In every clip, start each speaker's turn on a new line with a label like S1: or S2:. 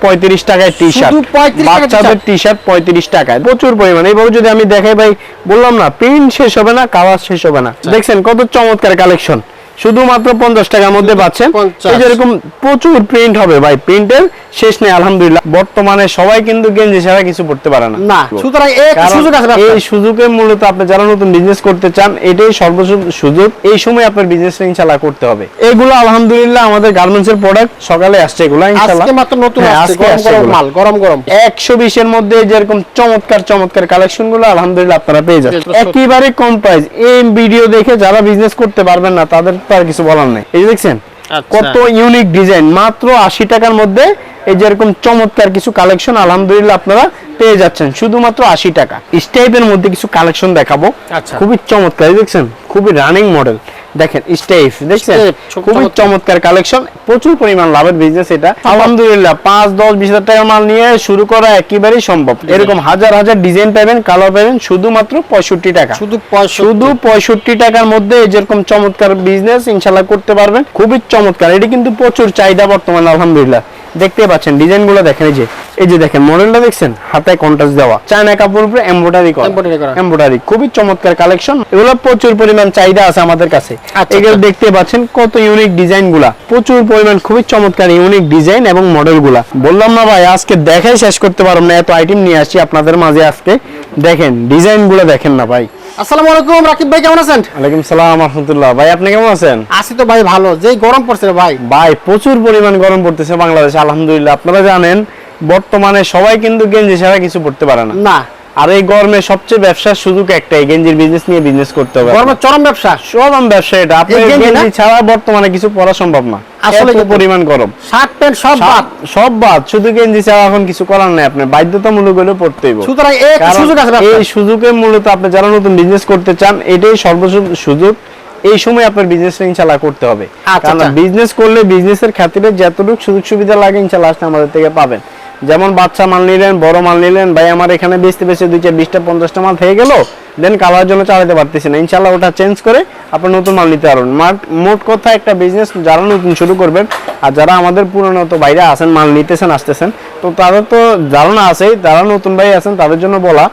S1: পঁয়ত্রিশ টাকায় T shirt
S2: শুধু 35 টাকায়
S1: বাচ্চাদের টি শার্ট পঁয়ত্রিশ টাকায়। প্রচুর পরিমাণে। এইভাবে যদি আমি দেখাই ভাই বললাম না প্রিন্ট শেষ হবে না কালার শেষ হবে না।
S2: আচ্ছা।
S1: দেখছেন কত চমৎকার কালেকশন শুধুমাত্র পঞ্চাশ টাকার মধ্যে পাচ্ছেন।
S2: 50
S1: এই যেরকম প্রচুর প্রিন্ট হবে ভাই প্রিন্টের শেষ নেই আলহামদুলিল্লাহ। বর্তমানে সবাই কিন্তু গেঞ্জি ছাড়া কিছু পড়তে পারে না।
S2: না সুতরাং এই সুযোগ আছে ব্যবসার।
S1: এই সুযোগে মূলত আপনি যারা নতুন বিজনেস করতে চান এটাই সর্বোচ্চ সুযোগ। এই সময় আপনার বিজনেস ইনশাল্লাহ করতে হবে। এগুলো আলহামদুলিল্লাহ আমাদের গার্মেন্টস এর প্রোডাক্ট সকালে আসছে এগুলো ইনশাল্লাহ
S2: আজকে মাত্র নতুন
S1: হ্যাঁ,
S2: আসছে গরম গরম মাল গরম গরম।
S1: একশো বিশের মধ্যে যেরকম চমৎকার চমৎকার কালেকশনগুলো আলহামদুলিল্লাহ আপনারা পেয়ে
S2: যেটা
S1: একেবারে কম প্রাইস এই ভিডিও দেখে যারা বিজনেস করতে পারবেন না তাদের তো আর কিছু বলার নাই। এই যে দেখছেন
S2: আচ্ছা।
S1: কত ইউনিক ডিজাইন মাত্র আশি টাকার মধ্যে এই যেরকম চমৎকার কিছু কালেকশন আলহামদুলিল্লাহ আপনারা পেয়ে যাচ্ছেন। শুধুমাত্র আশি টাকা। স্টাইপের মধ্যে কিছু কালেকশন দেখাবো।
S2: আচ্ছা।
S1: খুবই চমৎকার দেখছেন খুবই রানিং মডেল দেখেন স্টেপ দেখছেন? খুবই
S2: চমৎকার।
S1: কালেকশন প্রচুর পরিমাণ লাভের বিজনেস এটা। আলহামদুলিল্লাহ পাঁচ দশ বিশ হাজার টাকার মাল নিয়ে শুরু করা একেবারেই সম্ভব। এরকম হাজার হাজার ডিজাইন পাবেন কালার পাবেন শুধুমাত্র পঁয়ষট্টি টাকা।
S2: শুধু
S1: শুধু পঁয়ষট্টি টাকার মধ্যে এই যেরকম চমৎকার বিজনেস ইনশাল্লাহ করতে পারবেন। খুবই চমৎকার এটি কিন্তু প্রচুর চাহিদা বর্তমানে আলহামদুলিল্লাহ। দেখতে পাচ্ছেন ডিজাইনগুলো দেখেন এই যে এই যে দেখেন মডেলটা দেখছেন? হাতে কন্টাস দেওয়া। চায়না কাপড় উপরে এমব্রয়ডারি করা। এমব্রয়ডারি খুবই চমৎকার কালেকশন এগুলো প্রচুর পরিমাণ চাহিদা আছে আমাদের কাছে।
S2: আচ্ছা,
S1: এগুলো
S2: আচ্ছা।
S1: দেখতে পাচ্ছেন কত ইউনিক ডিজাইনগুলা প্রচুর পরিমাণ খুবই চমৎকার ইউনিক ডিজাইন এবং মডেলগুলা বললাম না ভাই আজকে দেখাই শেষ করতে পারব না এত আইটেম নিয়ে আসি আপনাদের মাঝে আজকে। দেখেন ডিজাইনগুলো দেখেন না ভাই।
S2: আসসালামু আলাইকুম রাকিব ভাই কেমন আছেন?
S1: ওয়ালাইকুম সালাম আলহামদুলিল্লাহ। ভাই আপনি কেমন আছেন?
S2: আছি তো ভাই ভালো। যেই গরম পড়ছে ভাই।
S1: ভাই প্রচুর পরিমাণ গরম পড়তেছে বাংলাদেশে আলহামদুলিল্লাহ। আপনারা জানেন বর্তমানে সবাই কিন্তু গেঞ্জি ছাড়া কিছু পড়তে পারে না।
S2: না।
S1: আর এই গরমে সবচেয়ে ব্যবসার সুযোগ একটাই গেঞ্জির বিজনেস নিয়ে বিজনেস করতে হবে।
S2: গরমের চরম ব্যবসা।
S1: চরম ব্যবসা এটা।
S2: গেঞ্জি
S1: ছাড়া বর্তমানে কিছু পড়া সম্ভব না।
S2: আসলে কিন্তু।
S1: পরিমাণ গরম।
S2: শার্ট প্যান্ট সব বাদ।
S1: সব বাদ। শুধু গেঞ্জি ছাড়া এখন কিছু করার নাই আপনার। বাধ্যতামূলক হলেও পড়তেই হবে।
S2: সুতরাং
S1: কারণ
S2: সুযোগ আছে।
S1: এই সুযোগে মূলত আপনি যারা নতুন বিজনেস করতে চান এটাই সর্বোচ্চ সুযোগ। এই সময় আপনার বিজনেস ইনশাল্লাহ করতে হবে।
S2: আচ্ছা,
S1: কারণ
S2: আচ্ছা।
S1: বিজনেস করলে বিজনেসের খাতিরে যতটুকু সুযোগ সুবিধা লাগে ইনশাল্লাহ আসলে আমাদের থেকে পাবেন। যেমন বাচ্চা মাল নিলেন, বড় মাল নিলেন, ভাই আমার এখানে বেচতে বেচতে দুই চার বিশটা, পঞ্চাশটা মাল থেকে গেল দেন কালার জন্য চালাতে পারতেছি না। ইনশাল্লাহ ওটা চেঞ্জ করে আপনি নতুন মাল নিতে পারবেন। মোট কথা একটা বিজনেস যারা নতুন শুরু করবেন আর যারা আমাদের পুরনো তো বাইরে আসেন মাল নিতেছেন, আসতেছেন, তো তাদের তো ধারণা আছেই যারা নতুন ভাই আছেন, তাদের জন্য বলা।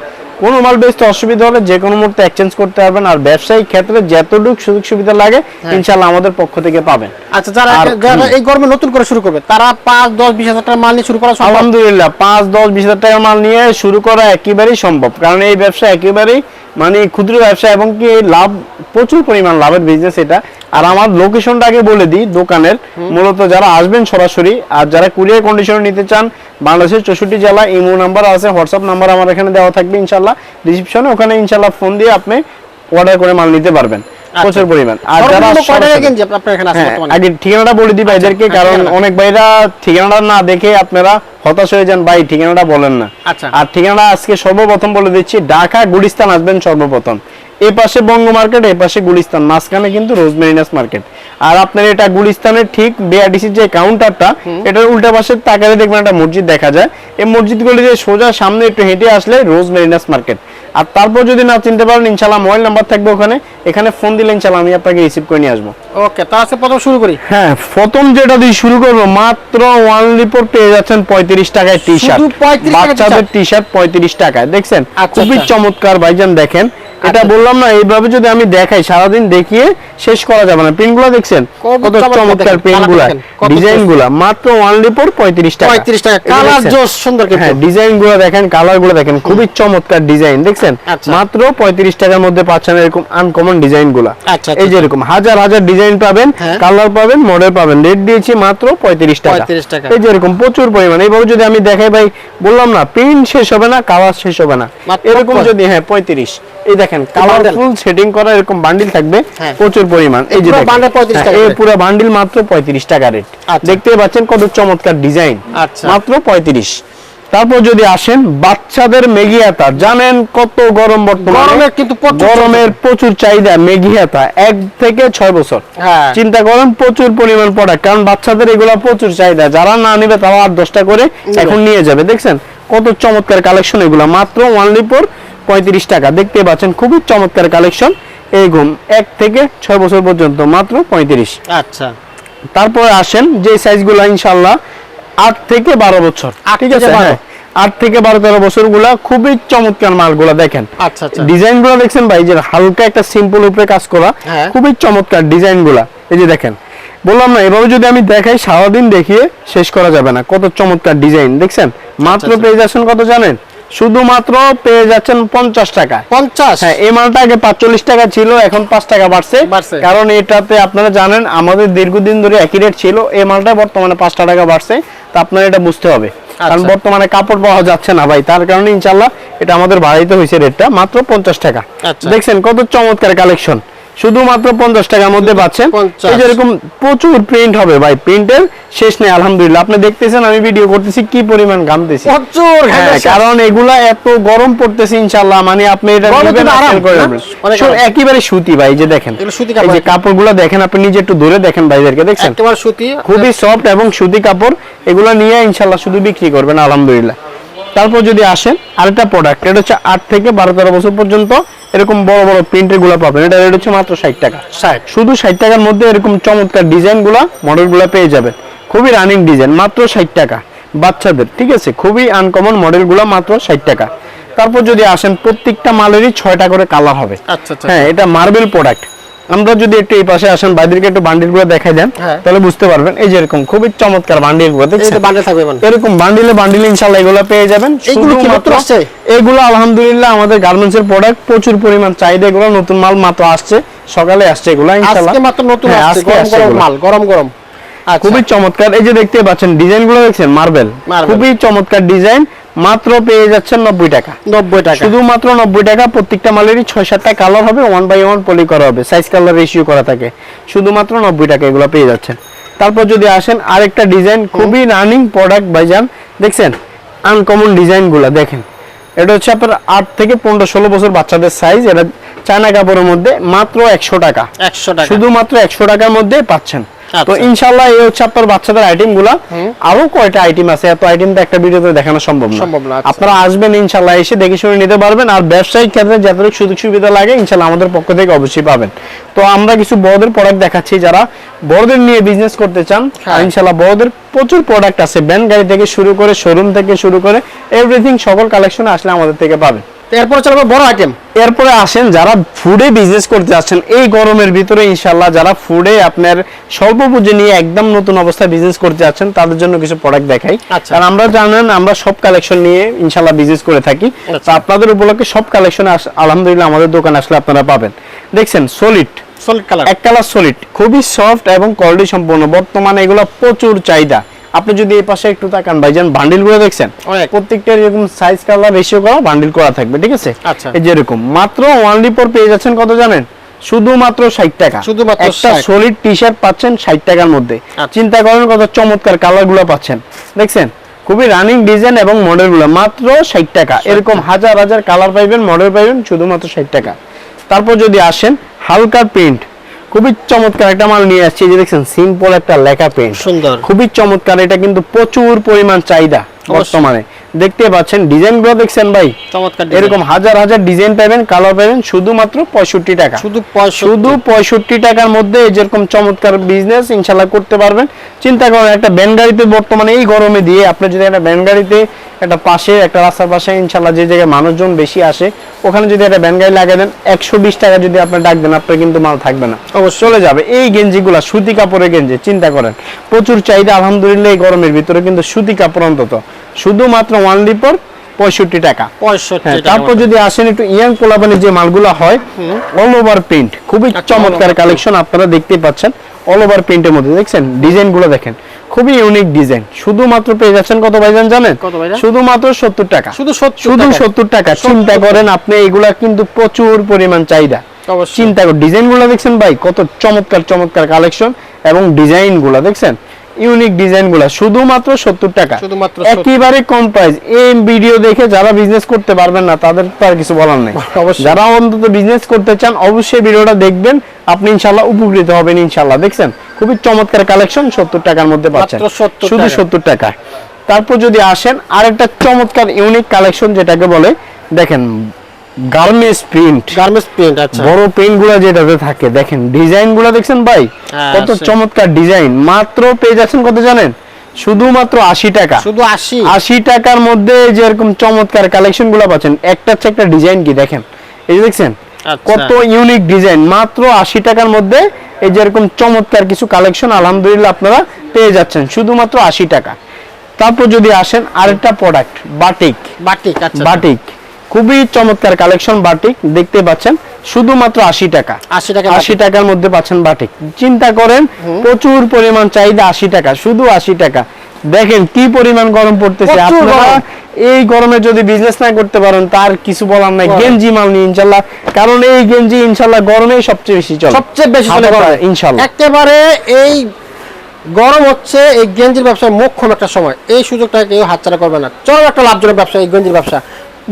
S1: কোনো মাল বেচতে অসুবিধা হলে যে কোনো মুহূর্তে এক্সচেঞ্জ করতে পারবেন আর ব্যবসায়িক ক্ষেত্রে যতটুকু সুযোগ সুবিধা লাগে ইনশাল্লাহ আমাদের পক্ষ থেকে পাবেন।
S2: আচ্ছা যারা যারা এই গরমে নতুন করে শুরু করবে তারা পাঁচ দশ বিশ হাজার টাকা মাল নিয়ে শুরু করা সম্ভব?
S1: আলহামদুলিল্লাহ পাঁচ দশ বিশ হাজার টাকা মাল নিয়ে শুরু করা একেবারেই সম্ভব। কারণ এই ব্যবসা একেবারেই মানে ক্ষুদ্র ব্যবসা এবং কি এই লাভ প্রচুর পরিমাণ লাভের বিজনেস এটা। আর আমার লোকেশনটা আগে বলে দিই দোকানের। মূলত যারা আসবেন সরাসরি আর যারা কুরিয়ার কন্ডিশনে নিতে চান বাংলাদেশের চৌষট্টি জেলা ইমো নাম্বার আছে হোয়াটসঅ্যাপ নাম্বার আমার এখানে দেওয়া থাকবে ইনশাল্লাহ রিসিপশনে ওখানে ইনশাল্লাহ ফোন দিয়ে আপনি অর্ডার করে মাল নিতে পারবেন। প্রচুর পরিমাণ। আর যারা হ্যাঁ? আগে ঠিকানাটা বলে দিই ভাইদেরকে
S2: হ্যাঁ,
S1: কারণ অনেক ভাইরা ঠিকানাটা না দেখে আপনারা হতাশ হয়ে যান। ভাই ঠিকানাটা বলেন না।
S2: আচ্ছা।
S1: আর ঠিকানাটা আজকে সর্বপ্রথম বলে দিচ্ছি ঢাকা গুলিস্তান আসবেন সর্বপ্রথম। এই পাশে বঙ্গ মার্কেট এই পাশে গুলিস্তান মাঝখানে কিন্তু রোজমেরিনাস মার্কেট। আর আপনার এটা গুলিস্তানের ঠিক বিআরডিসির যে কাউন্টারটা এটার উল্টা পাশে তাকালে দেখবেন একটা মসজিদ দেখা যায়। এই মসজিদগুলি যে সোজা সামনে একটু হেঁটে আসলে রোজ মেরিনাস মার্কেট। আর তারপর যদি না চিনতে পারেন ইনশাল্লাহ মোবাইল নাম্বার থাকবে ওখানে। এখানে ফোন দিলে ইনশাল্লাহ আমি আপনাকে রিসিভ করে নিয়ে আসব।
S2: ওকে তা আছে প্রথম শুরু করি।
S1: হ্যাঁ প্রথম যেটা দিয়ে শুরু করব মাত্র ওয়ান রিপোর্ট পেয়ে যাচ্ছেন পঁয়ত্রিশ টাকায় টি শার্ট
S2: শুধু 35 টাকায়
S1: বাচ্চাদের টি শার্ট পঁয়ত্রিশ টাকায় দেখছেন?
S2: আচ্ছা,
S1: খুবই
S2: আচ্ছা।
S1: চমৎকার ভাইজান দেখেন। এটা
S2: আচ্ছা।
S1: বললাম না এইভাবে যদি আমি দেখাই সারাদিন দেখিয়ে শেষ করা যাবে না। প্রিন্ট দেখছেন? কত
S2: চমৎকার
S1: চমৎকার
S2: দেখেন,
S1: প্রিন্টগুলা ডিজাইনগুলা মাত্র ওয়ান লিপোর পঁয়ত্রিশ টাকা।
S2: 35 টাকা কালার জোস সুন্দর কিন্তু।
S1: হ্যাঁ ডিজাইনগুলো দেখেন কালারগুলো দেখেন খুবই চমৎকার ডিজাইন দেখছেন?
S2: আচ্ছা।
S1: মাত্র পঁয়ত্রিশ টাকার মধ্যে পাচ্ছেন এরকম আনকমন ডিজাইনগুলা
S2: আচ্ছা,
S1: এই যে এরকম হাজার হাজার ডিজাইন পাবেন
S2: হ্যাঁ।
S1: কালার পাবেন মডেল পাবেন। রেট দিয়েছি মাত্র পঁয়ত্রিশ টাকা।
S2: 35 টাকা।
S1: এই যে এরকম প্রচুর পরিমাণ। এইভাবে যদি আমি দেখাই ভাই বললাম না প্রিন্ট শেষ হবে না কালার শেষ হবে না। এরকম যদি হ্যাঁ পঁয়ত্রিশ। এই দেখেন? কালারফুল সেটিং করা এরকম বান্ডিল থাকবে
S2: হ্যাঁ।
S1: প্রচুর পরিমাণ। এই যে
S2: 35
S1: হ্যাঁ,
S2: টাকা
S1: এই পুরো বান্ডিল মাত্র পঁয়ত্রিশ টাকা রেট
S2: আচ্ছা।
S1: দেখতে পাচ্ছেন কত চমৎকার ডিজাইন
S2: আচ্ছা।
S1: মাত্র পঁয়ত্রিশ। তারপর যদি আসেন বাচ্চাদের জানেন কত গরম বর্তমানে?
S2: গরমের কিন্তু প্রচুর
S1: গরমের প্রচুর চাহিদা এক থেকে ছয় বছর।
S2: হ্যাঁ।
S1: চিন্তা করেন প্রচুর পরিমাণ প্রোডাক্ট কারণ বাচ্চাদের এগুলা প্রচুর চাহিদা। যারা না নিবে তারা আট দশটা করে এখন নিয়ে যাবে দেখছেন? কত চমৎকার কালেকশন এগুলা। মাত্র ওয়ানলি ফোর পঁয়ত্রিশ টাকা। দেখতে পাচ্ছেন খুবই চমৎকার কালেকশন। এই ঘুম এক থেকে ছয় বছর পর্যন্ত মাত্র পঁয়ত্রিশ।
S2: আচ্ছা।
S1: তারপরে আসেন যে সাইজগুলো ইনশাল্লাহ আট থেকে বারো বছর। ঠিক আছে
S2: 12
S1: আট থেকে বারো তেরো বছরগুলা খুবই চমৎকার মালগুলা দেখেন।
S2: আচ্ছা আচ্ছা।
S1: ডিজাইনগুলো দেখছেন ভাই? যে হালকা একটা সিম্পল উপরে কাজ করা
S2: হ্যাঁ।
S1: খুবই চমৎকার ডিজাইনগুলা এই যে দেখেন বললাম না এভাবে যদি আমি দেখাই সারাদিন দেখিয়ে শেষ করা যাবে না। কত চমৎকার ডিজাইন দেখছেন? মাত্র
S2: আচ্ছা।
S1: পেয়ে যাচ্ছেন কত জানেন? শুধুমাত্র পেয়ে যাচ্ছেন পঞ্চাশ টাকা।
S2: পঞ্চাশ?
S1: হ্যাঁ এই মালটা আগে পাঁচচল্লিশ টাকা ছিল এখন পাঁচ টাকা বাড়ছে। কারণ এটাতে আপনারা জানেন আমাদের দীর্ঘদিন ধরে একই রেট ছিল এই মালটা বর্তমানে পাঁচটা টাকা বাড়ছে। তা আপনারা এটা বুঝতে হবে। কারণ
S2: আচ্ছা।
S1: বর্তমানে কাপড় পাওয়া যাচ্ছে না ভাই তার কারণে ইনশাল্লাহ এটা আমাদের বাড়াইতে হয়েছে রেটটা মাত্র পঞ্চাশ টাকা।
S2: আচ্ছা।
S1: দেখছেন কত চমৎকার কালেকশন শুধুমাত্র পঞ্চাশ টাকার মধ্যে পাচ্ছেন।
S2: 50
S1: এই যেরকম প্রচুর প্রিন্ট হবে ভাই। প্রিন্টের শেষ নেই আলহামদুলিল্লাহ। আপনি দেখতেছেন আমি ভিডিও করতেছি কি পরিমাণ ঘামতেছি।
S2: প্রচুর
S1: হ্যাঁ, কারণ এগুলা এত গরম পড়তেছে ইনশাআল্লাহ। মানে আপনি এটা। একেবারে সুতি ভাই যে দেখেন। এই
S2: কাপড়।
S1: যে কাপড়গুলো দেখেন আপনি নিজে একটু ধরে দেখেন ভাইদেরকে দেখছেন?
S2: একেবারে সুতি।
S1: খুবই সফট এবং সুতি কাপড়। এগুলো নিয়ে ইনশাল্লাহ শুধু বিক্রি করবেন আলহামদুলিল্লাহ। তারপর যদি আসেন আরেকটা প্রোডাক্ট এটা হচ্ছে আট থেকে বারো তেরো বছর পর্যন্ত এরকম বড় বড় প্রিন্টেরগুলো পাবেন। এটা রেট হচ্ছে মাত্র ষাট টাকা।
S2: ষাট।
S1: শুধু ষাট টাকার মধ্যে এরকম চমৎকার ডিজাইনগুলা মডেলগুলা পেয়ে যাবেন। খুবই রানিং ডিজাইন মাত্র ষাট টাকা বাচ্চাদের ঠিক আছে? খুবই আনকমন মডেলগুলা মাত্র ষাট টাকা। তারপর যদি আসেন প্রত্যেকটা মালেরই ছয়টা করে কালার হবে।
S2: আচ্ছা, আচ্ছা।
S1: হ্যাঁ এটা মার্বেল প্রোডাক্ট আমরা যদি একটু এই পাশে আসেন বাইরেকে একটু বান্ডিলগুলো দেখাই দেন
S2: হ্যাঁ।
S1: তাহলে বুঝতে পারবেন। এই যে এরকম খুবই চমৎকার
S2: বান্ডিলগুলো মানে।
S1: এরকম বান্ডিলে বান্ডিল ইনশাআল্লাহ এগুলো পেয়ে যাবেন।
S2: এগুলো কি
S1: শুধুমাত্র-
S2: আসছে?
S1: এগুলো আলহামদুলিল্লাহ আমাদের গার্মেন্টস এর প্রোডাক্ট প্রচুর পরিমাণ চাহিদা এগুলো নতুন মাল মাত্র আসছে। সকালে আসছে এগুলো ইনশাআল্লাহ।
S2: আজকে মাত্র নতুন
S1: হ্যাঁ,
S2: আসছে গরম গরম মাল গরম গরম। আচ্ছা।
S1: খুবই চমৎকার। এই যে দেখতে পাচ্ছেন ডিজাইনগুলো দেখছেন মার্বেল। খুবই চমৎকার ডিজাইন। মাত্র পেয়ে যাচ্ছেন নব্বই টাকা।
S2: নব্বই টাকা।
S1: শুধুমাত্র নব্বই টাকা প্রত্যেকটা মালেরই ছয় সাতটা কালার হবে ওয়ান বাই ওয়ান পলি করা হবে সাইজ কালার রেশিও করা থাকে। শুধুমাত্র নব্বই টাকা এগুলো পেয়ে যাচ্ছেন। তারপর যদি আসেন আরেকটা ডিজাইন খুবই রানিং প্রোডাক্ট ভাইজান। দেখছেন? আনকমন ডিজাইনগুলা দেখেন। এটা হচ্ছে আপনার আট থেকে পনেরো ষোলো বছর বাচ্চাদের সাইজ এটা চায়না কাপড়ের মধ্যে মাত্র একশো টাকা।
S2: একশো টাকা।
S1: শুধুমাত্র একশো টাকার মধ্যে পাচ্ছেন। তো ইনশাল্লাহ এই হচ্ছে আপনার বাচ্চাদের আইটেমগুলা। আরও কয়টা আইটেম আছে? এত আইটেম তো একটা ভিডিওতে দেখানো সম্ভব না।
S2: সম্ভব না, আচ্ছা।
S1: আপনারা আসবেন ইনশাল্লাহ এসে দেখে শুনে নিতে পারবেন। আর ব্যবসায়িক ক্ষেত্রে যতটুকু সুযোগ সুবিধা লাগে ইনশাল্লাহ আমাদের পক্ষ থেকে অবশ্যই পাবেন। তো আমরা কিছু বড়দের প্রোডাক্ট দেখাচ্ছি যারা বড়দের নিয়ে বিজনেস করতে চান।
S2: হ্যাঁ।
S1: ইনশাল্লাহ বড়দের প্রচুর প্রোডাক্ট আছে। ব্যান গাড়ি থেকে শুরু করে শোরুম থেকে শুরু করে এভরিথিং সকল কালেকশন আসলে আমাদের থেকে পাবেন।
S2: এরপর চলবে বড় আইটেম
S1: এরপরে আসেন যারা ফুডে বিজনেস করতে যাচ্ছেন এই গরমের ভিতরে ইনশাল্লাহ যারা ফুডে আপনার স্বল্প পুঁজি নিয়ে একদম নতুন অবস্থায় বিজনেস করতে যাচ্ছেন তাদের জন্য কিছু প্রোডাক্ট দেখাই।
S2: আচ্ছা।
S1: কারণ আমরা জানেন আমরা সব কালেকশন নিয়ে ইনশাল্লাহ বিজনেস করে থাকি। তো
S2: আচ্ছা।
S1: আপনাদের উপলক্ষে সব কালেকশন আলহামদুলিল্লাহ আমাদের দোকানে আসলে আপনারা পাবেন। দেখছেন সলিড
S2: সলিড কালার
S1: এক কালার সলিড খুবই সফট এবং কোয়ালিটি সম্পন্ন। বর্তমানে এগুলো প্রচুর চাহিদা। আপনি যদি এই পাশে একটু তাকান ভাইজান বান্ডিলগুলো দেখছেন প্রত্যেকটা এরকম সাইজ কালার রেশিও করা বান্ডিল করা থাকবে ঠিক আছে?
S2: আচ্ছা।
S1: এই যেরকম মাত্র ওয়ানলি পর পেয়ে যাচ্ছেন কত জানেন? শুধুমাত্র ষাট টাকা।
S2: শুধুমাত্র
S1: একটা সলিড টি শার্ট পাচ্ছেন ষাট টাকার মধ্যে।
S2: আচ্ছা।
S1: চিন্তা করেন কত চমৎকার কালারগুলো পাচ্ছেন। দেখছেন? খুবই রানিং ডিজাইন এবং মডেলগুলো মাত্র ষাট টাকা। এরকম হাজার হাজার কালার পাইবেন মডেল পাইবেন শুধুমাত্র ষাট টাকা। তারপর যদি আসেন হালকা প্রিন্ট খুবই চমৎকার একটা মাল নিয়ে আসছি যে দেখছেন সিম্পল একটা লেখা প্রিন্ট
S2: সুন্দর।
S1: খুবই চমৎকার এটা কিন্তু প্রচুর পরিমাণ চাহিদা বর্তমানে। দেখতে পাচ্ছেন ডিজাইনগুলো দেখছেন ভাই?
S2: চমৎকার
S1: এরকম হাজার হাজার ডিজাইন পাবেন কালার পাবেন শুধুমাত্র পঁয়ষট্টি টাকা।
S2: শুধু
S1: শুধু পঁয়ষট্টি টাকার মধ্যে যেরকম চমৎকার বিজনেস ইনশাল্লাহ করতে পারবেন। চিন্তা করেন একটা ব্যান গাড়িতে বর্তমানে এই গরমে দিয়ে আপনি যদি একটা ব্যান গাড়িতে একটা পাশে একটা রাস্তার পাশে ইনশাল্লাহ যে জায়গায় মানুষজন বেশি আসে ওখানে যদি একটা ব্যান গাড়ি লাগিয়ে দেন একশো বিশ টাকা যদি আপনি ডাক দেন আপনার কিন্তু মাল থাকবে না। অবশ্য চলে যাবে। এই গেঞ্জিগুলা সুতি কাপড়ের গেঞ্জি চিন্তা করেন। প্রচুর চাহিদা আলহামদুলিল্লাহ এই গরমের ভিতরে কিন্তু সুতি কাপড় অন্তত। শুধুমাত্র ওয়ান লিপর পঁয়ষট্টি টাকা।
S2: পঁয়ষট্টি
S1: হ্যাঁ তারপর যদি আসেন একটু ইয়াং পোলাপানের যে মালগুলো হয় অল ওভার প্রিন্ট খুবই চমৎকার কালেকশন আপনারা দেখতেই পাচ্ছেন। অল ওভার প্রিন্টের মধ্যে দেখছেন? ডিজাইনগুলো দেখেন। খুবই ইউনিক ডিজাইন শুধুমাত্র পেয়ে যাচ্ছেন কত ভাইজান জানেন? শুধুমাত্র সত্তর টাকা।
S2: শুধু
S1: শুধু সত্তর টাকা। চিন্তা করেন আপনি এগুলা কিন্তু প্রচুর পরিমাণ চাহিদা। চিন্তা করেন ডিজাইনগুলো দেখছেন ভাই কত চমৎকার চমৎকার কালেকশন এবং ডিজাইনগুলা দেখছেন? ইউনিক ডিজাইনগুলা শুধুমাত্র সত্তর টাকা।
S2: শুধুমাত্র
S1: একেবারে কম প্রাইস এই ভিডিও দেখে যারা বিজনেস করতে পারবেন না তাদের তো আর কিছু বলার নেই। যারা অন্তত বিজনেস করতে চান অবশ্যই ভিডিওটা দেখবেন। আপনি ইনশাল্লাহ উপকৃত হবেন ইনশাল্লাহ দেখছেন? খুবই চমৎকার কালেকশন সত্তর টাকার মধ্যে পাচ্ছেন।
S2: মাত্র 70
S1: শুধু সত্তর টাকা তারপর যদি আসেন আরেকটা চমৎকার ইউনিক কালেকশন যেটাকে বলে দেখেন গার্মেন্টস প্রিন্ট
S2: গার্মেন্টস প্রিন্ট আচ্ছা।
S1: বড় প্রিন্টগুলা যেটাতে থাকে দেখেন ডিজাইনগুলা দেখছেন ভাই?
S2: হ্যাঁ,
S1: কত চমৎকার ডিজাইন। মাত্র পেয়ে যাচ্ছেন কত জানেন? শুধুমাত্র আশি টাকা।
S2: শুধু আশি?
S1: আশি টাকার মধ্যে যেরকম চমৎকার কালেকশনগুলো পাচ্ছেন একটা হচ্ছে একটা ডিজাইন কি দেখেন? এই দেখছেন। কত ইউনিক ডিজাইন মাত্র আশি টাকার মধ্যে এই যেরকম চমৎকার কিছু কালেকশন আলহামদুলিল্লাহ আপনারা পেয়ে যাচ্ছেন শুধুমাত্র আশি টাকা। তারপর যদি আসেন আরেকটা প্রোডাক্ট বাটিক
S2: বাটিক আচ্ছা
S1: বাটিক খুবই চমৎকার কালেকশন বাটিক দেখতে পাচ্ছেন শুধুমাত্র আশি টাকা।
S2: আশি টাকা
S1: আশি টাকার মধ্যে পাচ্ছেন বাটিক চিন্তা করেন প্রচুর পরিমাণ চাহিদা আশি টাকা শুধু আশি টাকা। দেখেন কি পরিমাণ গরম পড়তেছে আপনারা। এই গরমে যদি বিজনেস না করতে পারেন তার কিছু বলার নাই। গেঞ্জি মাল নিয়ে ইনশাল্লাহ। কারণ এই গেঞ্জি ইনশাল্লাহ গরমে সবচেয়ে বেশি চলে।
S2: সবচেয়ে বেশি চলে
S1: ইনশাল্লাহ।
S2: একেবারে এই গরম হচ্ছে এই গেঞ্জির ব্যবসায় মোক্ষম একটা সময়। এই সুযোগটা কেউ হাতছাড়া করবে না। চলো একটা লাভজনক ব্যবসা এই গেঞ্জির ব্যবসা।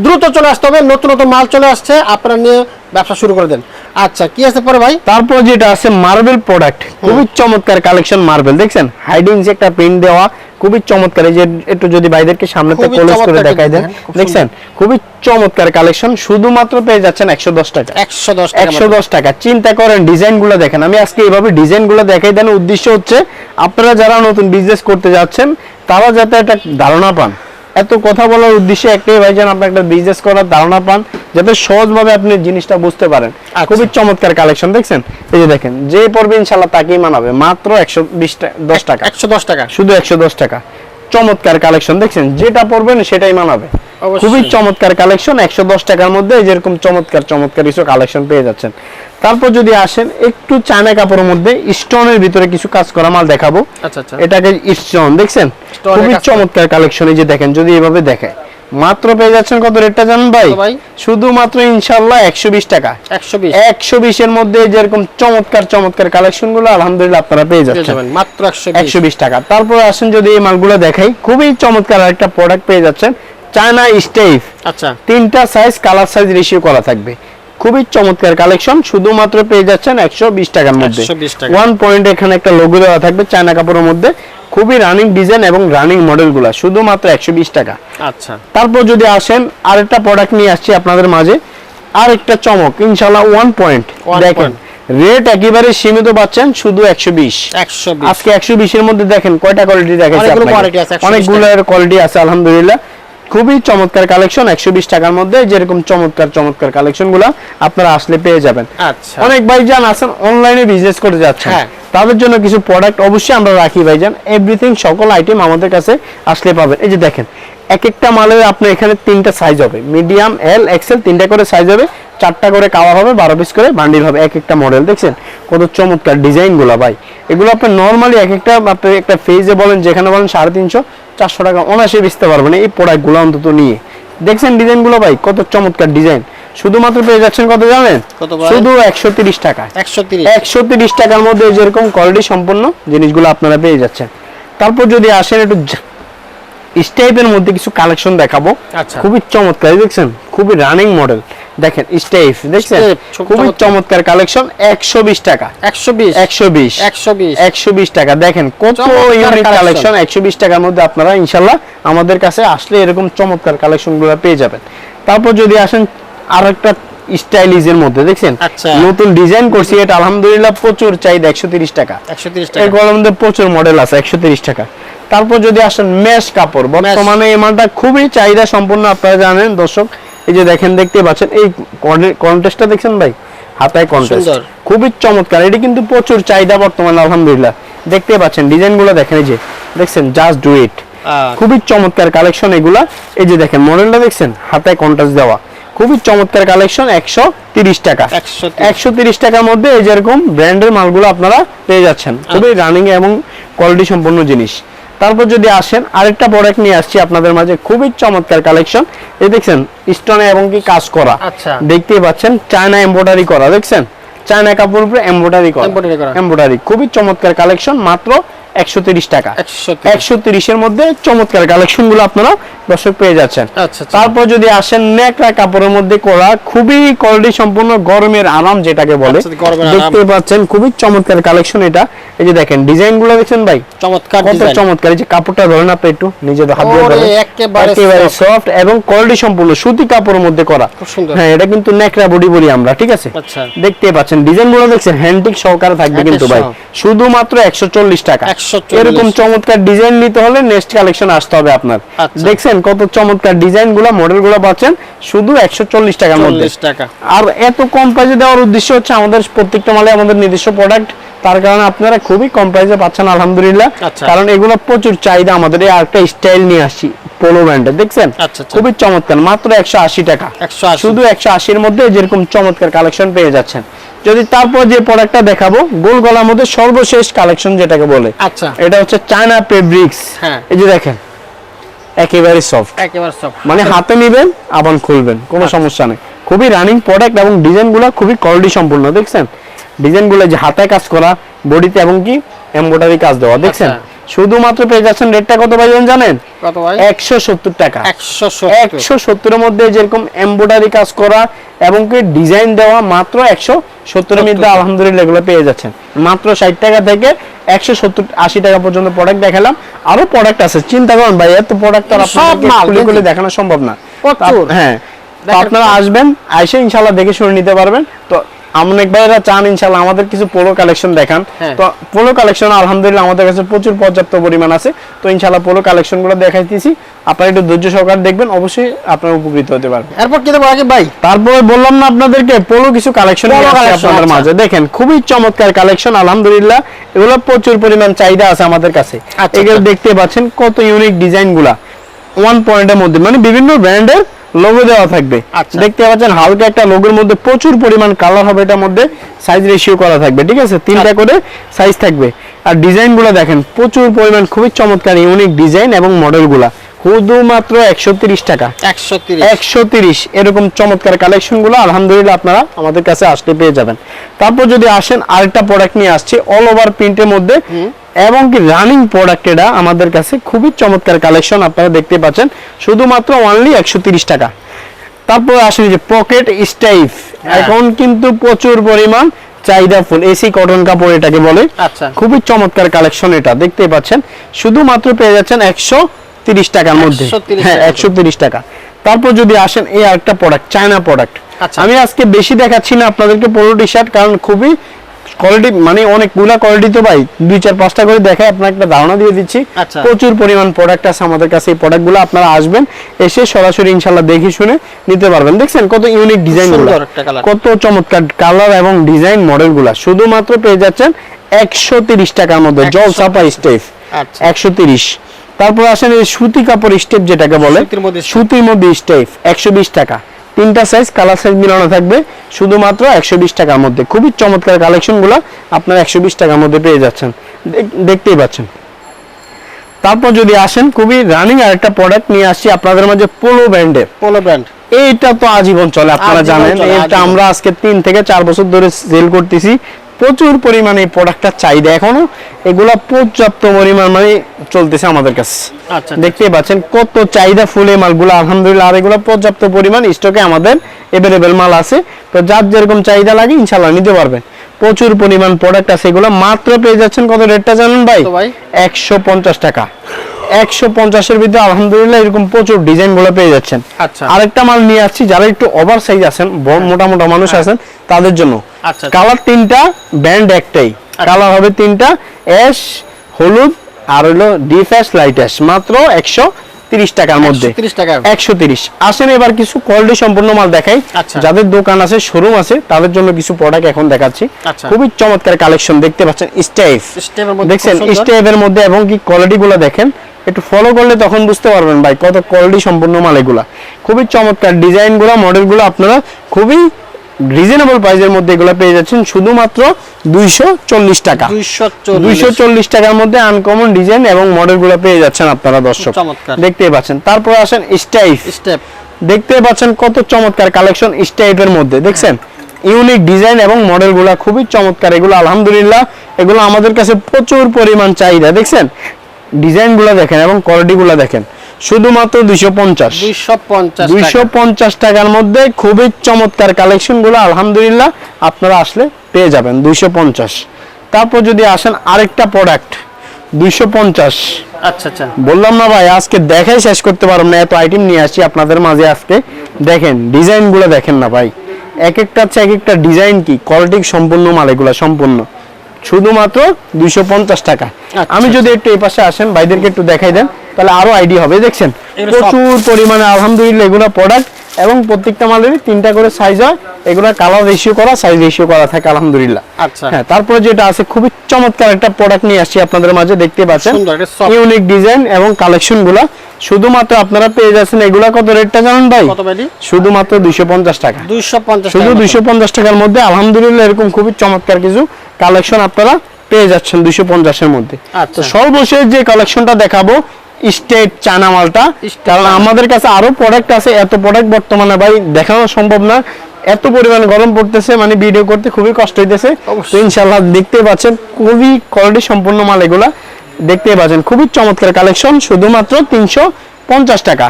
S2: দ্রুত চলে আসতে হবে নতুন নতুন মাল চলে আসছে আপনারা নিয়ে ব্যবসা শুরু করে দেন। আচ্ছা কি আছে পরে ভাই?
S1: তারপর যেটা আছে মার্বেল প্রোডাক্ট খুবই চমৎকার কালেকশন মার্বেল দেখছেন? হাইডিং যে একটা প্রিন্ট দেওয়া খুবই চমৎকার এই যে একটু যদি ভাইদেরকে সামনে থেকে
S2: খুবই
S1: করে দেখাই দেন দেখছেন? খুবই চমৎকার কালেকশন শুধুমাত্র পেয়ে যাচ্ছেন একশো দশ টাকা।
S2: একশো দশ
S1: একশো দশ টাকা। চিন্তা করেন ডিজাইনগুলো দেখেন। আমি আজকে এইভাবে ডিজাইনগুলো দেখাই দেন উদ্দেশ্য হচ্ছে আপনারা যারা নতুন বিজনেস করতে যাচ্ছেন তারা যাতে একটা ধারণা পান। এত কথা বলার উদ্দেশ্যে একটাই ভাইজান আপনি একটা বিজনেস করার ধারণা পান যাতে সহজভাবে আপনি জিনিসটা বুঝতে পারেন।
S2: আচ্ছা।
S1: খুবই চমৎকার কালেকশন দেখছেন? এই যে দেখেন যে পড়বে ইনশাল্লাহ তাকেই মানাবে মাত্র একশো বিশ দশ টাকা।
S2: একশো দশ টাকা।
S1: শুধু একশো দশ টাকা। চমৎকার কালেকশন দেখছেন? যেটা পড়বেন সেটাই মানাবে। খুবই চমৎকার কালেকশন একশো দশ টাকার মধ্যে যেরকম চমৎকার চমৎকার কিছু কালেকশন পেয়ে যাচ্ছেন। তারপর যদি আসেন একটু চায়না কাপড়ের মধ্যে স্টোনের ভিতরে কিছু কাজ করা মাল দেখাবো।
S2: আচ্ছা আচ্ছা।
S1: এটাকে স্টোন দেখছেন? খুবই চমৎকার কালেকশন এই যে দেখেন যদি এভাবে দেখায়। মাত্র পেয়ে যাচ্ছেন কত রেটটা জানেন ভাই? শুধুমাত্র ইনশাল্লাহ একশো বিশ টাকা।
S2: একশো বিশ।
S1: বিশের মধ্যে যেরকম চমৎকার চমৎকার কালেকশনগুলো আলহামদুলিল্লাহ আপনারা পেয়ে যাচ্ছেন।
S2: মাত্র একশো
S1: একশো বিশ টাকা। তারপর আসেন যদি এই মালগুলো দেখাই খুবই চমৎকার একটা প্রোডাক্ট পেয়ে যাচ্ছেন চায়না স্টেফ
S2: আচ্ছা।
S1: তিনটা সাইজ কালার সাইজ রেশিও করা থাকবে। খুবই চমৎকার কালেকশন। শুধুমাত্র পেয়ে যাচ্ছেন একশো বিশ টাকার মধ্যে। ওয়ান পয়েন্ট এখানে একটা লোগো দেওয়া থাকবে চায়না কাপড়ের মধ্যে। খুবই রানিং ডিজাইন এবং রানিং মডেলগুলো শুধুমাত্র একশো বিশ টাকা।
S2: আচ্ছা।
S1: তারপর যদি আসেন আরেকটা প্রোডাক্ট নিয়ে আসছি আপনাদের মাঝে। আরেকটা চমক ইনশাল্লাহ ওয়ান পয়েন্ট দেখেন রেট একেবারে সীমিত পাচ্ছেন শুধু একশো বিশ।
S2: একশো
S1: আজকে একশো বিশের মধ্যে দেখেন কয়টা কোয়ালিটি দেখাচ্ছি
S2: আছে,
S1: অনেকগুলো কোয়ালিটি আছে আলহামদুলিল্লাহ। খুবই চমৎকার কালেকশন একশো বিশ টাকার মধ্যে যেরকম চমৎকার চমৎকার কালেকশনগুলা আপনারা আসলে পেয়ে যাবেন।
S2: আচ্ছা।
S1: অনেক ভাইজান আছেন অনলাইনে বিজনেস করে যাচ্ছেন।
S2: হ্যাঁ।
S1: তাদের জন্য কিছু প্রোডাক্ট অবশ্যই আমরা রাখি ভাইজান। এভরিথিং সকল আইটেম আমাদের কাছে আসলে পাবেন। এই যে দেখেন এক একটা মালের আপনার এখানে তিনটা সাইজ হবে। মিডিয়াম এল এক্সেল তিনটা করে সাইজ হবে। চারটা করে কাওয়া হবে বারো পিস করে বান্ডিল হবে। এক একটা মডেল দেখছেন? কত চমৎকার ডিজাইনগুলো ভাই। এগুলো আপনার নর্মালি এক একটা আপনি একটা ফেজে বলেন যেখানে বলেন সাড়ে তিনশো চারশো টাকা অনায়াসে বেচতে পারবেন এই প্রোডাক্টগুলো অন্তত নিয়ে। দেখছেন ডিজাইনগুলো ভাই? কত চমৎকার ডিজাইন। শুধুমাত্র পেয়ে যাচ্ছেন কত জানেন? শুধু একশো তিরিশ টাকা
S2: একশো তিরিশ।
S1: টাকার মধ্যে যেরকম কোয়ালিটি সম্পন্ন জিনিসগুলো আপনারা পেয়ে যাচ্ছেন। তারপর যদি আসেন একটু স্টাইপের মধ্যে কিছু কালেকশন দেখাবো।
S2: আচ্ছা।
S1: খুবই চমৎকার দেখছেন? খুবই রানিং মডেল দেখেন স্টাইপ দেখছেন? খুবই
S2: চমৎকার।
S1: কালেকশন একশো বিশ টাকা।
S2: একশো বিশ।
S1: একশো বিশ।
S2: একশো বিশ।
S1: একশো বিশ টাকা। দেখেন কত ইউনিক কালেকশন। একশো বিশ টাকার মধ্যে আপনারা ইনশাল্লাহ আমাদের কাছে আসলে এরকম চমৎকার কালেকশনগুলো পেয়ে যাবেন। তারপর যদি আসেন আর একটা স্টাইলিজের মধ্যে দেখছেন?
S2: আচ্ছা।
S1: নতুন ডিজাইন করছি এটা আলহামদুলিল্লাহ প্রচুর চাহিদা একশো তিরিশ টাকা।
S2: একশো তিরিশ
S1: এই
S2: টাকা
S1: গরমের মধ্যে প্রচুর মডেল আছে একশো তিরিশ টাকা। তারপর যদি আসেন মেশ কাপড় বর্তমানে এই মালটা খুবই চাহিদা সম্পূর্ণ আপনারা জানেন দর্শক এই যে দেখেন দেখতে পাচ্ছেন এই কন্টেস্টটা দেখছেন ভাই? হাতায় কন্টেস্ট। খুবই চমৎকার। এটি কিন্তু প্রচুর চাহিদা বর্তমানে আলহামদুলিল্লাহ। দেখতে পাচ্ছেন ডিজাইনগুলো দেখেন এই যে দেখছেন জাস্ট ডু ইট
S2: আচ্ছা।
S1: খুবই চমৎকার কালেকশন এগুলা। এই যে দেখেন মডেলটা দেখছেন হাতায় কন্ট্রাস্ট দেওয়া। খুবই চমৎকার কালেকশন একশো তিরিশ টাকা।
S2: 130
S1: একশো তিরিশ টাকার মধ্যে এই যেরকম ব্র্যান্ডের মালগুলো আপনারা পেয়ে যাচ্ছেন। খুবই রানিং এবং কোয়ালিটি সম্পন্ন জিনিস। তারপর যদি আসেন আরেকটা প্রোডাক্ট নিয়ে আসছি আপনাদের মাঝে খুবই চমৎকার কালেকশন এই দেখছেন স্টোনে এবং কি কাজ করা
S2: আচ্ছা।
S1: দেখতেই পাচ্ছেন চায়না এমব্রয়ডারি করা দেখছেন চায়না কাপড় উপরে এমব্রয়ডারি করা। এমব্রয়ডারি খুবই চমৎকার কালেকশন মাত্র একশো তিরিশ টাকা।
S2: একশো
S1: একশো তিরিশের মধ্যে চমৎকার কালেকশনগুলো আপনারা দর্শক পেয়ে যাচ্ছেন।
S2: আচ্ছা, আচ্ছা।
S1: তারপর যদি আসেন নেকড়া কাপড়ের মধ্যে করা খুবই কোয়ালিটি সম্পূর্ণ গরমের আরাম যেটাকে বলে
S2: আচ্ছা, গরমের আরাম।
S1: দেখতে পাচ্ছেন খুবই চমৎকার কালেকশন এটা। এই যে দেখেন ডিজাইনগুলো দেখছেন ভাই?
S2: চমৎকার
S1: কত চমৎকার। এই যে কাপড়টা ধরেন আপনি একটু নিজের হাত দিয়ে
S2: একেবারে
S1: একেবারে সফট এবং কোয়ালিটি সম্পূর্ণ সুতি কাপড়ের মধ্যে করা। হ্যাঁ এটা কিন্তু বডি বলি আমরা ঠিক আছে। দেখতে পাচ্ছেন ডিজাইনগুলো দেখছেন হ্যান্ডিক সহকারে থাকবে কিন্তু ভাই। শুধুমাত্র একশো চল্লিশ টাকা।
S2: 140
S1: এরকম চমৎকার ডিজাইন নিতে হলে নেক্সট কালেকশন আসতে হবে আপনার।
S2: আচ্ছা।
S1: দেখছেন কত চমৎকার ডিজাইনগুলা মডেলগুলো পাচ্ছেন? শুধু একশো চল্লিশ টাকার মধ্যে।
S2: টাকা।
S1: আর এত কম প্রাইসে দেওয়ার উদ্দেশ্য হচ্ছে আমাদের প্রত্যেকটা মালে আমাদের নিজস্ব প্রোডাক্ট তার কারণে আপনারা খুবই কম প্রাইসে পাচ্ছেন আলহামদুলিল্লাহ।
S2: আচ্ছা।
S1: কারণ এগুলো প্রচুর চাহিদা আমাদের এই আরেকটা স্টাইল নিয়ে আসি পোলো ব্র্যান্ডের দেখছেন?
S2: আচ্ছা, আচ্ছা।
S1: খুবই চমৎকার মাত্র একশো আশি টাকা। শুধু একশো আশির মধ্যে যেরকম চমৎকার কালেকশন পেয়ে যাচ্ছেন। যদি তারপর যে প্রোডাক্টটা দেখাবো গোল গলার মধ্যে সর্বশেষ কালেকশন যেটাকে বলে
S2: আচ্ছা।
S1: এটা হচ্ছে চায়না ফেব্রিক্স
S2: হ্যাঁ।
S1: এই যে দেখেন একেবারে সফট
S2: একেবারে সব
S1: মানে হাতে নিবেন আবার খুলবেন কোনো
S2: আচ্ছা।
S1: সমস্যা নেই। খুবই রানিং প্রোডাক্ট এবং ডিজাইনগুলো খুবই কোয়ালিটি সম্পূর্ণ দেখছেন? ডিজাইনগুলো যে হাতে কাজ করা বডিতে এবং কি এমব্রয়ডারি কাজ দেওয়া দেখছেন?
S2: আচ্ছা।
S1: শুধুমাত্র পেয়ে যাচ্ছেন রেটটা কত পাইবেন জানেন? একশো সত্তর টাকা।
S2: একশো
S1: একশো সত্তরের মধ্যে যেরকম এমব্রয়ডারি কাজ করা এবং কি ডিজাইন দেওয়া মাত্র একশো সত্তরের মধ্যে আলহামদুলিল্লাহ এগুলো পেয়ে যাচ্ছেন। মাত্র ষাট টাকা থেকে একশো সত্তর আশি টাকা পর্যন্ত প্রোডাক্ট দেখালাম। আরও প্রোডাক্ট আছে চিন্তা করুন ভাই এত প্রোডাক্ট আর খুলে দেখানো। সম্ভব না। হ্যাঁ। আপনারা আসবেন আইসে ইনশাল্লাহ দেখে শুনে নিতে পারবেন। তো অনেক ভাইরা চান ইনশাল্লাহ আমাদের কিছু পোলো কালেকশন দেখান।
S2: হ্যাঁ।
S1: তো পোলো কালেকশন আলহামদুলিল্লাহ আমাদের কাছে প্রচুর পর্যাপ্ত পরিমাণ আছে। তো ইনশাল্লাহ পোলো কালেকশনগুলো দেখাইতেছি। আপনারা একটু ধৈর্য সহকারে দেখবেন অবশ্যই আপনারা উপকৃত হতে পারবেন।
S2: এরপর কি দেবো আগে ভাই?
S1: তারপরে বললাম না আপনাদেরকে পোলো কিছু কালেকশন আপনাদের
S2: আচ্ছা।
S1: মাঝে। দেখেন খুবই চমৎকার কালেকশন আলহামদুলিল্লাহ। এগুলো প্রচুর পরিমাণ চাহিদা আছে আমাদের কাছে।
S2: আচ্ছা,
S1: এগুলো
S2: আচ্ছা।
S1: দেখতে পাচ্ছেন কত ইউনিক ডিজাইনগুলা। ওয়ান পয়েন্টের মধ্যে মানে বিভিন্ন ব্র্যান্ডের লোগো দেওয়া থাকবে।
S2: আচ্ছা।
S1: দেখতে পাচ্ছেন হালকা একটা লোগোর মধ্যে প্রচুর পরিমাণ কালার হবে এটার মধ্যে সাইজ রেশিও করা থাকবে ঠিক আছে? তিনটা
S2: আচ্ছা।
S1: করে সাইজ থাকবে। আর ডিজাইনগুলো দেখেন প্রচুর পরিমাণ খুবই চমৎকার ইউনিক ডিজাইন এবং মডেলগুলা। শুধুমাত্র একশো তিরিশ টাকা।
S2: একশো তিরিশ।
S1: একশো তিরিশ এরকম চমৎকার কালেকশনগুলো আলহামদুলিল্লাহ আপনারা আমাদের কাছে আসতে পেয়ে যাবেন। তারপর যদি আসেন আরেকটা প্রোডাক্ট নিয়ে আসছি অল ওভার প্রিন্টের মধ্যে এবং কি রানিং প্রোডাক্ট এটা আমাদের কাছে খুবই চমৎকার কালেকশন আপনারা দেখতে পাচ্ছেন। শুধুমাত্র অনলি একশো টাকা। তারপর আসেন যে পকেট স্টাইফ
S2: হ্যাঁ।
S1: এখন কিন্তু প্রচুর পরিমাণ চাহিদা ফুল এসি কটন কাপড় এটাকে বলে।
S2: আচ্ছা।
S1: খুবই চমৎকার কালেকশন এটা দেখতে পাচ্ছেন। শুধুমাত্র পেয়ে যাচ্ছেন একশো তিরিশ টাকার মধ্যে। হ্যাঁ একশো তিরিশ টাকা। তারপর যদি আসেন এই আরেকটা প্রোডাক্ট চায়না প্রোডাক্ট। আমি আজকে বেশি দেখাচ্ছি না আপনাদেরকে পোলো টি শার্ট কারণ খুবই কোয়ালিটি মানে অনেকগুলা কোয়ালিটি তো ভাই দুই চার পাঁচটা করে দেখায় আপনার একটা ধারণা দিয়ে দিচ্ছি।
S2: আচ্ছা।
S1: প্রচুর পরিমাণ প্রোডাক্ট আছে আমাদের কাছে এই প্রোডাক্টগুলো আপনারা আসবেন এসে সরাসরি ইনশাল্লাহ দেখে শুনে নিতে পারবেন। দেখছেন কত ইউনিক ডিজাইন
S2: সুন্দর
S1: কত চমৎকার কালার এবং ডিজাইন মডেলগুলা। শুধুমাত্র পেয়ে যাচ্ছেন একশো তিরিশ টাকার মধ্যে জল চাপা স্টেপ
S2: আচ্ছা।
S1: একশো তিরিশ। তারপর আসেন এই সুতি কাপড় স্টেপ যেটাকে বলে।
S2: সুতির মধ্যে
S1: স্টেপ একশো বিশ টাকা। তিনটা সাইজ কালার সাইজ মিলানো থাকবে। শুধুমাত্র একশো বিশ টাকার মধ্যে। খুবই চমৎকার কালেকশনগুলা আপনারা একশো বিশ টাকার মধ্যে পেয়ে যাচ্ছেন। দেখতেই পাচ্ছেন। তারপর যদি আসেন খুবই রানিং আর একটা প্রোডাক্ট নিয়ে আসছি আপনাদের মাঝে পোলো ব্র্যান্ডে
S2: পোলো ব্র্যান্ড
S1: এইটা তো আজীবন চলে আপনারা জানেন। এটা আমরা আজকে তিন থেকে চার বছর ধরে সেল করতেছি। প্রচুর পরিমাণে এই প্রোডাক্টটার চাহিদা এখনও। এগুলা পর্যাপ্ত পরিমাণ মানে চলতেছে আমাদের কাছে।
S2: আচ্ছা,
S1: দেখতে পাচ্ছেন কত চাহিদা ফুল মালগুলো আলহামদুলিল্লাহ। আর এগুলো পর্যাপ্ত পরিমাণ স্টকে আমাদের এভেলেবেল মাল আছে। তো যার যেরকম চাহিদা লাগে ইনশাল্লাহ নিতে পারবেন। প্রচুর পরিমাণ প্রোডাক্ট আছে এগুলো। মাত্র পেয়ে যাচ্ছেন কত রেটটা জানেন ভাই? একশো পঞ্চাশ টাকা। একশো পঞ্চাশের ভিতরে আলহামদুলিল্লাহ এরকম প্রচুর ডিজাইনগুলো পেয়ে যাচ্ছেন
S2: আচ্ছা।
S1: আরেকটা মাল নিয়ে আসছি যারা একটু ওভার সাইজ আছেন মোটা মোটা মানুষ আছেন তাদের জন্য
S2: হ্যাঁ। আচ্ছা, আচ্ছা।
S1: কালার তিনটা ব্যান্ড একটাই কালার হবে তিনটা অ্যাশ হলুদ আর হলো ডিপ অ্যাশ লাইট অ্যাশ মাত্র একশো তিরিশ টাকার মধ্যে
S2: 130 টাকা।
S1: একশো তিরিশ আসেন এবার কিছু কোয়ালিটি সম্পূর্ণ মাল দেখাই
S2: আচ্ছা।
S1: যাদের দোকান আছে শোরুম আছে তাদের জন্য কিছু প্রোডাক্ট এখন দেখাচ্ছি
S2: আচ্ছা।
S1: খুবই চমৎকার কালেকশন দেখতে পাচ্ছেন স্টাইফ দেখছেন মধ্যে এবং কি কোয়ালিটি গুলো দেখেন একটু ফলো করলে তখন বুঝতে পারবেন ভাই কত কোয়ালিটি সম্পূর্ণ মাল এগুলা খুবই চমৎকার ডিজাইনগুলো মডেলগুলো আপনারা খুবই রিজনেবল প্রাইসের মধ্যে এগুলো পেয়ে যাচ্ছেন। শুধুমাত্র দুইশো চল্লিশ টাকা। দুইশো চল্লিশ। টাকার মধ্যে আনকমন ডিজাইন এবং মডেলগুলো পেয়ে যাচ্ছেন আপনারা দর্শক। দেখতে পাচ্ছেন। তারপর আসেন স্টাইফ
S2: স্টেপ
S1: দেখতে পাচ্ছেন কত চমৎকার কালেকশন স্টাইপের মধ্যে। দেখছেন? ইউনিক ডিজাইন এবং মডেলগুলা খুবই চমৎকার। এগুলো আলহামদুলিল্লাহ এগুলো আমাদের কাছে প্রচুর পরিমাণ চাহিদা। দেখছেন? ডিজাইনগুলা দেখেন এবং কোয়ালিটি গুলা দেখেন। শুধুমাত্র দুইশো পঞ্চাশ।
S2: দুইশো পঞ্চাশ
S1: টাকার মধ্যে খুবই চমৎকার কালেকশনগুলো আলহামদুলিল্লাহ আপনারা আসলে পেয়ে যাবেন দুইশো পঞ্চাশ। তারপর যদি আসেন আরেকটা প্রোডাক্ট দুইশো পঞ্চাশ।
S2: আচ্ছা আচ্ছা।
S1: বললাম না ভাই আজকে দেখাই শেষ করতে পারব না এত আইটেম নিয়ে আসি আপনাদের মাঝে আজকে। দেখেন ডিজাইনগুলো দেখেন না ভাই। এক একটা হচ্ছে এক একটা ডিজাইন কি কোয়ালিটি সম্পূর্ণ মাল এগুলা সম্পূর্ণ। শুধুমাত্র দুইশো পঞ্চাশ টাকা।
S2: আচ্ছা,
S1: আমি যদি একটু এই পাশে আসেন ভাইদেরকে একটু দেখাই দেন তাহলে আরও আইডিয়া হবে দেখছেন? প্রচুর পরিমাণে আলহামদুলিল্লাহ এগুলো প্রোডাক্ট এবং প্রত্যেকটা মালেরই তিনটা করে সাইজ হয়। এগুলো কালার রেশিও করা সাইজ রেশিও করা থাকে আলহামদুলিল্লাহ।
S2: আচ্ছা।
S1: হ্যাঁ তারপরে যেটা আছে খুবই চমৎকার একটা প্রোডাক্ট নিয়ে আসছি আপনাদের মাঝে দেখতে পাচ্ছেন। ইউনিক ডিজাইন এবং কালেকশনগুলা। শুধুমাত্র আপনারা পেয়ে যাচ্ছেন এগুলা কত রেটটা জানেন ভাই?
S2: কত ভাই
S1: শুধুমাত্র দুইশো পঞ্চাশ টাকা।
S2: দুইশো পঞ্চাশ
S1: শুধু দুইশো পঞ্চাশ টাকার মধ্যে আলহামদুলিল্লাহ এরকম খুবই চমৎকার কিছু কালেকশন আপনারা পেয়ে যাচ্ছেন দুইশো পঞ্চাশের মধ্যে।
S2: আচ্ছা।
S1: সর্বশেষ যে কালেকশনটা দেখাবো স্টেট চানা মালটা কারণ আমাদের কাছে আরও প্রোডাক্ট আছে এত প্রোডাক্ট বর্তমানে ভাই দেখানো সম্ভব না। এত পরিমাণ গরম পড়তেছে মানে ভিডিও করতে খুবই কষ্ট হইতেছে। ইনশাল্লাহ দেখতে পাচ্ছেন খুবই কোয়ালিটি সম্পূর্ণ মাল এগুলা। দেখতে পাচ্ছেন খুবই চমৎকার কালেকশন শুধুমাত্র তিনশো পঞ্চাশ টাকা।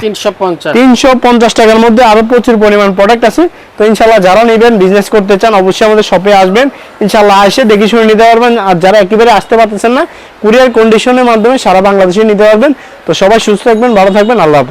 S2: তিনশো পঞ্চাশ।
S1: টাকার মধ্যে আরও প্রচুর পরিমাণ প্রোডাক্ট আছে। তো ইনশাল্লাহ যারা নেবেন বিজনেস করতে চান অবশ্যই আমাদের শপে আসবেন। ইনশাল্লাহ এসে দেখে শুনে নিতে পারবেন। আর যারা একেবারে আসতে পারতেছেন না কুরিয়ার কন্ডিশনের মাধ্যমে সারা বাংলাদেশে নিতে পারবেন। তো সবাই সুস্থ থাকবেন ভালো থাকবেন আল্লাহ হাফেজ।